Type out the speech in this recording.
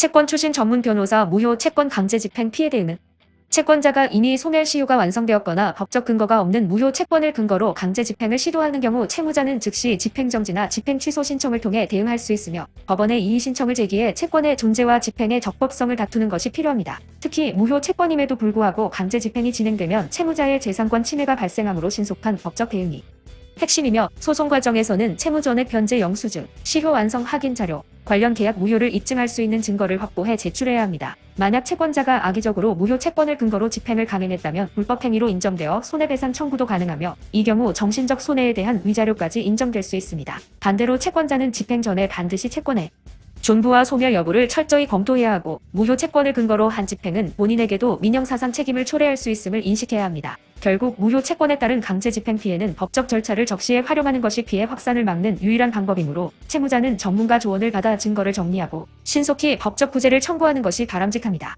채권 추진 전문 변호사 무효 채권 강제 집행 피해 대응은 채권자가 이미 소멸 시효가 완성되었거나 법적 근거가 없는 무효 채권을 근거로 강제 집행을 시도하는 경우 채무자는 즉시 집행정지나 집행 취소 신청을 통해 대응할 수 있으며 법원에 이의 신청을 제기해 채권의 존재와 집행의 적법성을 다투는 것이 필요합니다. 특히 무효 채권임에도 불구하고 강제 집행이 진행되면 채무자의 재산권 침해가 발생하므로 신속한 법적 대응이 핵심이며 소송 과정에서는 채무전액 변제 영수증, 시효 완성 확인 자료, 관련 계약 무효를 입증할 수 있는 증거를 확보해 제출해야 합니다. 만약 채권자가 악의적으로 무효 채권을 근거로 집행을 강행했다면 불법 행위로 인정되어 손해배상 청구도 가능하며 이 경우 정신적 손해에 대한 위자료까지 인정될 수 있습니다. 반대로 채권자는 집행 전에 반드시 채권의 존부와 소멸 여부를 철저히 검토해야 하고 무효 채권을 근거로 한 집행은 본인에게도 민형사상 책임을 초래할 수 있음을 인식해야 합니다. 결국 무효 채권에 따른 강제 집행 피해는 법적 절차를 적시에 활용하는 것이 피해 확산을 막는 유일한 방법이므로 채무자는 전문가 조언을 받아 증거를 정리하고 신속히 법적 구제를 청구하는 것이 바람직합니다.